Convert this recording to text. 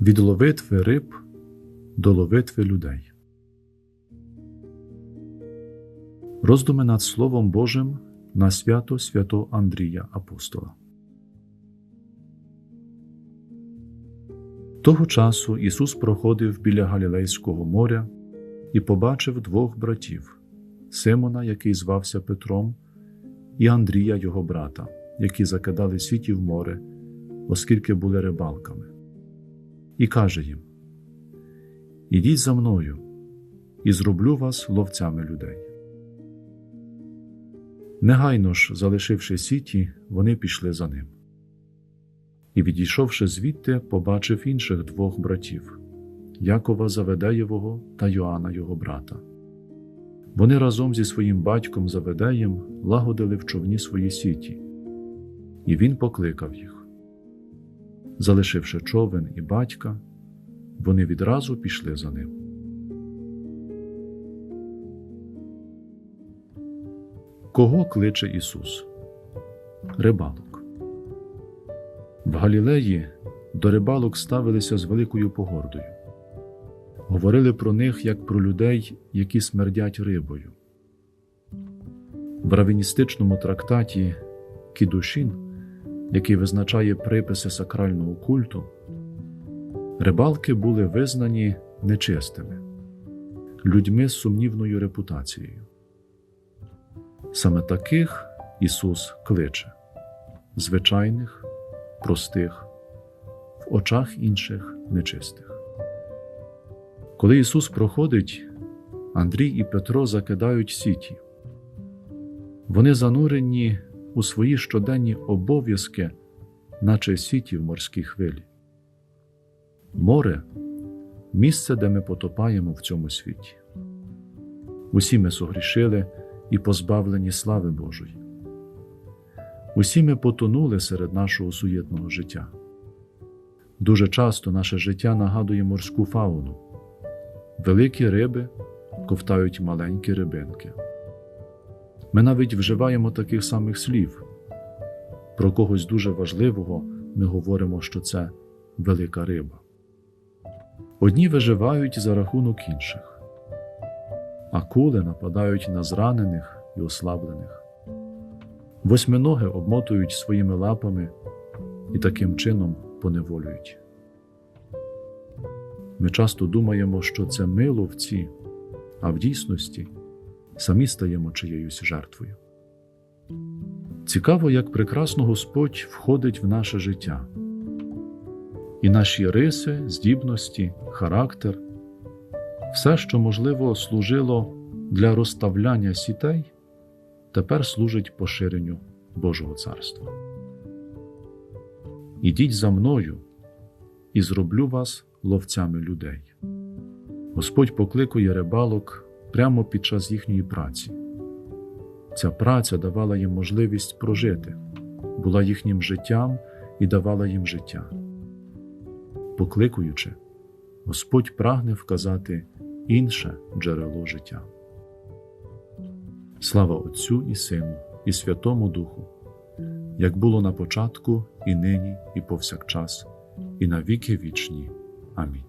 Від ловитви риб до ловитви людей. Роздуми над Словом Божим на свято свято Андрія Апостола. Того часу Ісус проходив біля Галілейського моря і побачив двох братів Симона, який звався Петром, і Андрія, його брата, які закидали сіті в море, оскільки були рибалками. І каже їм: Ідіть за мною, і зроблю вас ловцями людей. Негайно ж, залишивши сіті, вони пішли за ним. І, відійшовши звідти, побачив інших двох братів Якова Заведеєвого та Йоанна його брата. Вони разом зі своїм батьком Заведеєм лагодили в човні свої сіті, і він покликав їх. Залишивши човен і батька, вони відразу пішли за ним. Кого кличе Ісус? Рибалок. В Галілеї до рибалок ставилися з великою погордою. Говорили про них як про людей, які смердять рибою. В равіністичному трактаті Кідушін, який визначає приписи сакрального культу, рибалки були визнані нечистими, людьми з сумнівною репутацією. Саме таких Ісус кличе звичайних, простих, в очах інших нечистих. Коли Ісус проходить, Андрій і Петро закидають сіті. Вони занурені у свої щоденні обов'язки, наче сіті в морській хвилі. Море місце, де ми потопаємо в цьому світі. Усі ми согрішили і позбавлені слави Божої. Усі ми потонули серед нашого суєтного життя. Дуже часто наше життя нагадує морську фауну. Великі риби ковтають маленькі рибинки. Ми навіть вживаємо таких самих слів. Про когось дуже важливого ми говоримо, що це велика риба. Одні виживають за рахунок інших, акули нападають на зранених і ослаблених. Восьминоги обмотують своїми лапами і таким чином поневолюють. Ми часто думаємо, що це ми ловці, а в дійсності самі стаємо чиєюсь жертвою. Цікаво, як прекрасно Господь входить в наше життя, і наші риси, здібності, характер, все, що можливо служило для розставляння сітей, тепер служить поширенню Божого Царства. Ідіть за мною і зроблю вас ловцями людей. Господь покликує рибалок прямо під час їхньої праці. Ця праця давала їм можливість прожити, була їхнім життям і давала їм життя. Покликуючи, Господь прагне вказати інше джерело життя. Слава Отцю і Сину, і Святому Духу, як було на початку, і нині, і повсякчас, і на віки вічні. Амінь.